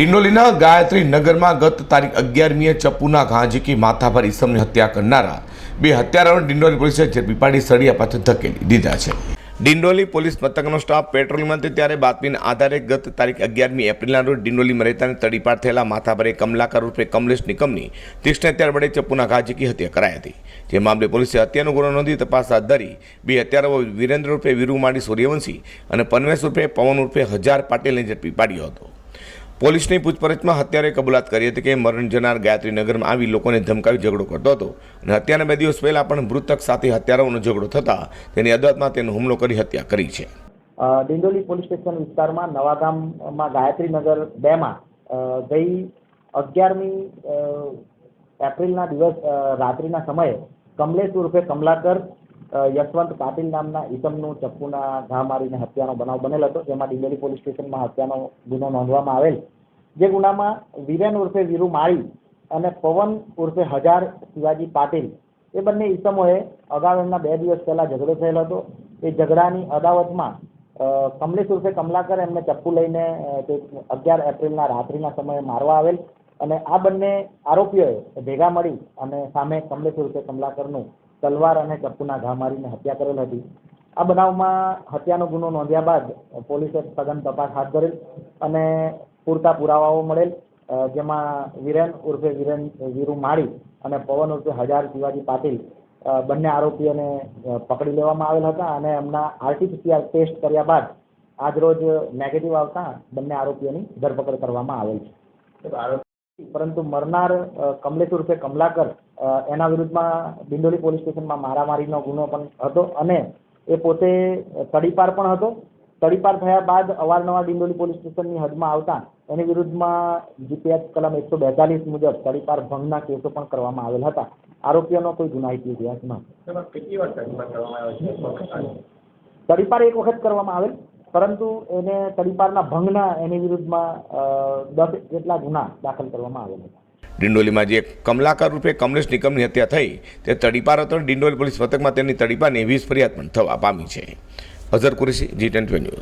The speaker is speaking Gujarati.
ડિંડોલીના ગાયત્રી નગરમાં ગત તારીખ અગિયારમીએ ચપ્પુના ઘા ઝીકી માથા ઈસમની હત્યા કરનારા બે હત્યારાઓને ડિંડોલી પોલીસે ઝડપી પાડી સળિયા પાછળ ધકેલી દીધા છે. ડિંડોલી પોલીસ મથકનો સ્ટાફ પેટ્રોલિંગમાં હતો ત્યારે બાતમીના આધારે ગત તારીખ અગિયારમી એપ્રિલના રોજ ડિંડોલીમાં રહેતાને તડીપાર થયેલા માથાભરે કમલાકર રૂપે કમલેશ નિકમની તીક્ષ્ણ હત્યાર વડે ચપ્પુના ઘા હત્યા કરાઈ હતી. જે મામલે પોલીસે હત્યાનો ગુનો નોંધી તપાસ હાથ ધરી બે હત્યારાઓ વિરેન્દ્ર રૂપે વીરુમાળી સૂર્યવંશી અને પનવેશ રૂપે પવન રૂપે હજાર પાટીલને ઝડપી પાડ્યો હતો. પોલીસની પૂછપરછમાં હત્યારે કબૂલાત કરી હતી કે મરણ જનાર ગાયત્રી નગરમાં આવી લોકોને ધમકાવી ઝઘડો કરતો હતો. અને હત્યાના બે દિવસ પહેલા પણ મૃતક સાથે હત્યારાઓનો ઝઘડો થતા તેની અદાલતમાં તેનો હુમલો કરી હત્યા કરી છે. અ, ડિંડોલી પોલીસ સ્ટેશન વિસ્તારમાં નવાગામમાં ગાયત્રીનગર બેમાં ગઈ અગિયારમી એપ્રિલના દિવસ રાત્રિના સમયે કમલેશ ઉર્ફે કમલાકર યશવંત પાટીલ નામના ઈસમનું ચપ્પુના ઘા મારીને હત્યાનો બનાવ બનેલ હતો. જેમાં ડિંડોલી પોલીસ સ્ટેશનમાં હત્યાનો ગુનો નોંધવામાં આવેલ. જે ગુનામાં વિરેન ઉર્ફે વીરુ માળી અને પવન ઉર્ફે હજાર શિવાજી પાટીલ એ બંને ઈસમોએ અગાઉ એમના બે દિવસ પહેલા ઝઘડો થયેલો હતો. એ ઝઘડાની અદાવતમાં કમલેશ ઉર્ફે કમલાકર એમને ચપ્પુ લઈને અગિયાર એપ્રિલના રાત્રિના સમયે મારવા આવેલ અને આ બંને આરોપીઓએ ભેગા મળી અને સામે કમલેશ ઉર્ફે કમલાકરનું તલવાર અને ચપ્પુના ઘા મારીને હત્યા કરેલ હતી. આ બનાવમાં હત્યાનો ગુનો નોંધ્યા બાદ પોલીસે સઘન તપાસ હાથ ધરેલ અને પૂરતા પુરાવાઓ મળેલ જેમાં વિરેન ઉર્ફે વિરેન વીરુ માળી અને પવન ઉર્ફે હજાર શિવાજી પાટીલ બંને આરોપીઓને પકડી લેવામાં આવેલ હતા અને એમના આરટીપીસીઆર ટેસ્ટ કર્યા બાદ આજરોજ નેગેટિવ આવતા બંને આરોપીઓની ધરપકડ કરવામાં આવેલ છે. પરંતુ મરનાર કમલેશ ઉર્ફે કમલાકર એના વિરુદ્ધમાં દિંડોલી પોલીસ સ્ટેશનમાં મારામારીનો ગુનો પણ હતો અને એ પોતે તડીપાર પણ હતો. તડીપાર થયા બાદ અવારનવાર ડિંડોલી પોલીસ સ્ટેશનની હદમાં આવતા એની વિરુદ્ધમાં જીપીએસ કલમ એકસો બેતાલીસ મુજબ તડીપાર ભંગના કેસો પણ કરવામાં આવેલ હતા. આરોપીઓનો કોઈ ગુનાહિત ઇતિહાસ ન તડીપાર એક વખત કરવામાં આવેલ. પરંતુ એને તડીપારના ભંગના એની વિરુદ્ધમાં દસ જેટલા ગુના દાખલ કરવામાં આવેલ હતા ડિંડોલીમાં જે કમલાકર રૂપે કમલેશ નિકમની હત્યા થઈ, તે તડીપાર હતો ડિંડોલી પોલીસ મથકમાં તેની તડીપારની વીસ ફરિયાદ પણ થવા પામી છે. Azhar Qureshi, G ten news.